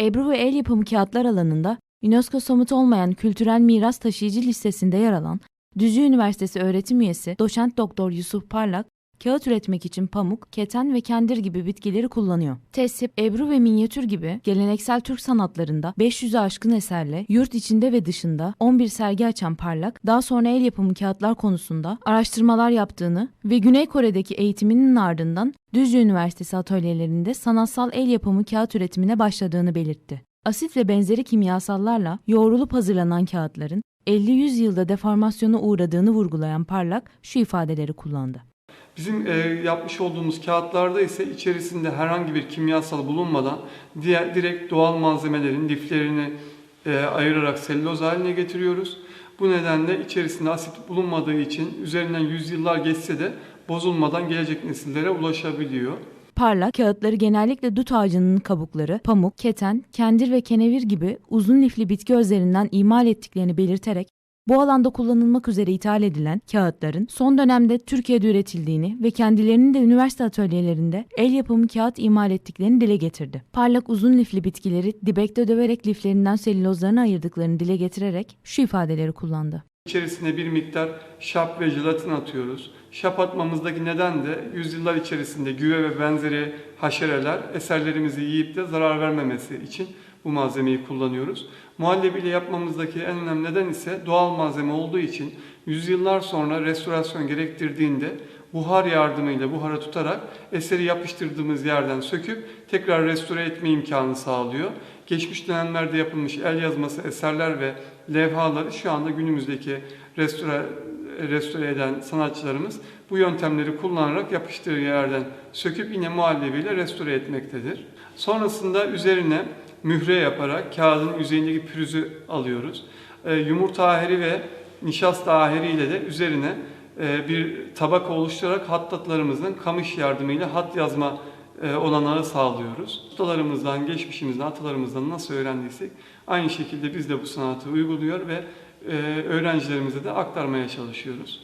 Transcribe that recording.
Ebru ve el yapımı kağıtlar alanında UNESCO somut olmayan kültürel miras taşıyıcı listesinde yer alan Düzce Üniversitesi öğretim üyesi doçent doktor Yusuf Parlak, kağıt üretmek için pamuk, keten ve kendir gibi bitkileri kullanıyor. Tesip, ebru ve minyatür gibi geleneksel Türk sanatlarında 500'ü aşkın eserle yurt içinde ve dışında 11 sergi açan Parlak, daha sonra el yapımı kağıtlar konusunda araştırmalar yaptığını ve Güney Kore'deki eğitiminin ardından Düzce Üniversitesi atölyelerinde sanatsal el yapımı kağıt üretimine başladığını belirtti. Asit ve benzeri kimyasallarla yoğrulup hazırlanan kağıtların 50-100 yılda deformasyona uğradığını vurgulayan Parlak şu ifadeleri kullandı. Bizim e, yapmış olduğumuz kağıtlarda ise içerisinde herhangi bir kimyasal bulunmadan diğer direkt doğal malzemelerin liflerini e, ayırarak selüloz haline getiriyoruz. Bu nedenle içerisinde asit bulunmadığı için üzerinden yüzyıllar geçse de bozulmadan gelecek nesillere ulaşabiliyor. Parlak kağıtları genellikle dut ağacının kabukları, pamuk, keten, kendir ve kenevir gibi uzun lifli bitki özlerinden imal ettiklerini belirterek bu alanda kullanılmak üzere ithal edilen kağıtların son dönemde Türkiye'de üretildiğini ve kendilerinin de üniversite atölyelerinde el yapımı kağıt imal ettiklerini dile getirdi. Parlak uzun lifli bitkileri dibekte döverek liflerinden selülozlarını ayırdıklarını dile getirerek şu ifadeleri kullandı. İçerisine bir miktar şap ve jelatin atıyoruz. Şap atmamızdaki neden de yüzyıllar içerisinde güve ve benzeri haşereler eserlerimizi yiyip de zarar vermemesi için bu malzemeyi kullanıyoruz. Muhallebiyle yapmamızdaki en önemli neden ise doğal malzeme olduğu için yüzyıllar sonra restorasyon gerektirdiğinde buhar yardımıyla buhara tutarak eseri yapıştırdığımız yerden söküp tekrar restore etme imkanı sağlıyor. Geçmiş dönemlerde yapılmış el yazması eserler ve levhaları şu anda günümüzdeki restore, restore eden sanatçılarımız bu yöntemleri kullanarak yapıştığı yerden söküp yine muhallebiyle restore etmektedir. Sonrasında üzerine mühre yaparak kağıdın yüzeyindeki pürüzü alıyoruz. E, yumurta aheri ve nişasta aheri ile de üzerine e, bir tabaka oluşturarak hattatlarımızın kamış yardımıyla hat yazma e, olanağı sağlıyoruz. Ustalarımızdan, geçmişimizden, atalarımızdan nasıl öğrendiysek aynı şekilde biz de bu sanatı uyguluyor ve e, öğrencilerimize de aktarmaya çalışıyoruz.